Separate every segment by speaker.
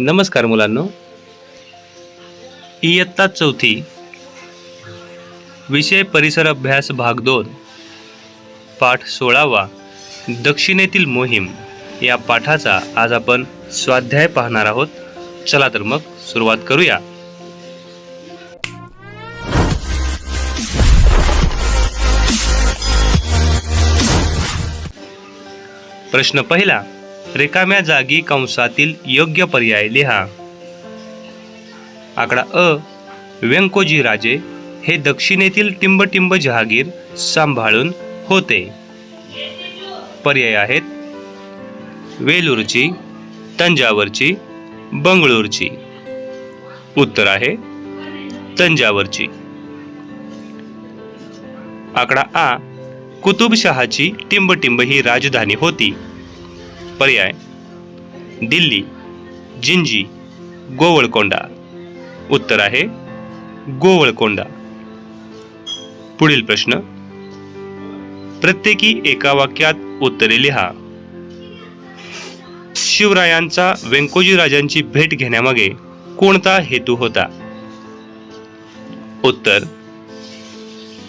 Speaker 1: नमस्कार मुलांनो. इयत्ता चौथी विषय परिसर अभ्यास भाग दोन पाठ सोळावा दक्षिणेतील मोहीम. या पाठाचा आज आपण स्वाध्याय पाहणार आहोत. चला तर मग सुरुवात करूया. प्रश्न पहिला रिकाम्या जागी कंसातील योग्य पर्याय लिहा. आकडा अ व्यंकोजी राजे हे दक्षिणेतील टिंबटिंब जहागीर सांभाळून होते. पर्याय आहेत वेलूरची तंजावरची बंगळूरची. उत्तर आहे तंजावरची. आकडा आ कुतुबशहाची टिंबटिंब ही राजधानी होती. पर्याय. दिल्ली जिंजी गोवळकोंडा. उत्तर आहे गोवळकोंडा. पुढील प्रश्न. प्रत्येकी एका वाक्यात उत्तरे लिहा. शिवरायांचा व्यंकोजी राजांची भेट घेण्यामागे कोणता हेतू होता? उत्तर.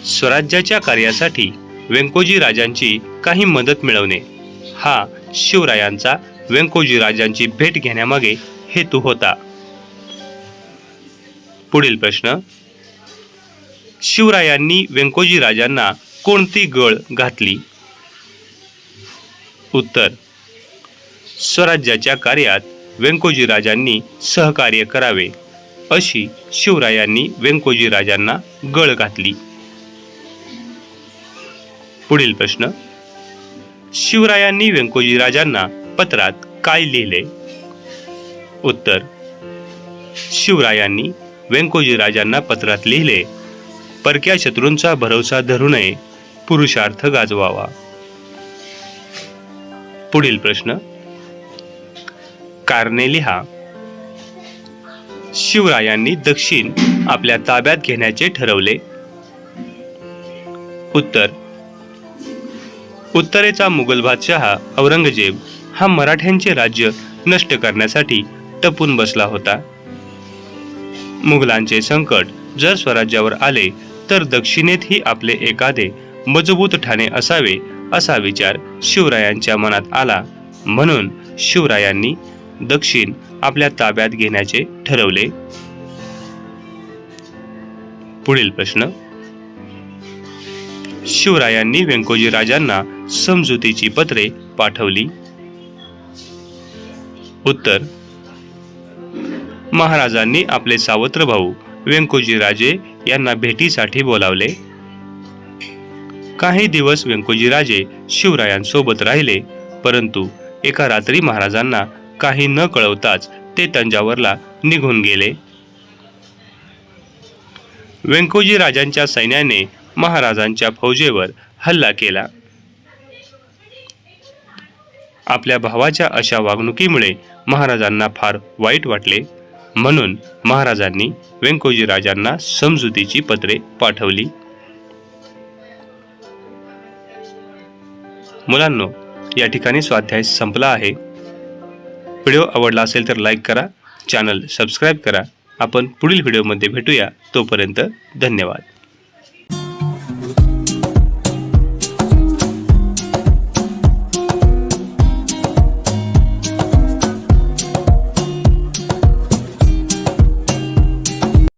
Speaker 1: स्वराज्याच्या कार्यासाठी व्यंकोजी राजांची काही मदत मिळवणे. हा शिवरायांचा व्यंकोजी राजांची भेट घेण्यामागे हेतू होता. पुढील प्रश्न. शिवरायांनी व्यंकोजी राजांना कोणती गळ घातली? उत्तर. स्वराज्याच्या कार्यात व्यंकोजी राजांनी सहकार्य करावे अशी शिवरायांनी व्यंकोजी राजांना गळ घातली. पुढील प्रश्न. शिवरायांनी व्यंकोजी राजांना पत्रात काय लिहिले? उत्तर शिवरायांनी व्यंकोजी राजांना पत्रात लिहिले परक्या शत्रूंचा भरोसा धरू नये पुरुषार्थ गाजवावा. पुढील प्रश्न कारणे लिहा. शिवरायांनी दक्षिण आपल्या ताब्यात घेण्याचे ठरवले. उत्तर उत्तरेचा मुघल बादशहा औरंगजेब हा मराठ्यांचे राज्य नष्ट करण्यासाठी टपून बसला होता. मुघलांचे संकट जर स्वराज्यावर आले तर दक्षिणेतही आपले एखादे मजबूत ठाणे असावे असा विचार शिवरायांच्या मनात आला. म्हणून शिवरायांनी दक्षिण आपल्या ताब्यात घेण्याचे ठरवले. पुढील प्रश्न. शिवरायांनी व्यंकोजी राजांना समजुतीची पत्रे पाठवली. उत्तर. महाराजांनी आपले सावत्र भाऊ व्यंकोजी राजे यांना भेटीसाठी बोलावले. काही दिवस व्यंकोजी राजे शिवरायांसोबत राहिले परंतु एका रात्री महाराजांना काही न कळवताच ते तंजावरला निघून गेले. व्यंकोजी राजांच्या सैन्याने महाराजांच्या फौजेवर हल्ला केला. आपल्या भावाच्या अशा वागणुकीमुळे महाराजांना फार वाईट वाटले. म्हणून महाराजांनी व्यंकोजी राजांना समजुतीची पत्रे पाठवली. मुलांनो या ठिकाणी स्वाध्याय संपला आहे. व्हिडिओ आवडला असेल तर लाईक करा चॅनल सबस्क्राईब करा. आपण पुढील व्हिडिओमध्ये भेटूया. तोपर्यंत धन्यवाद.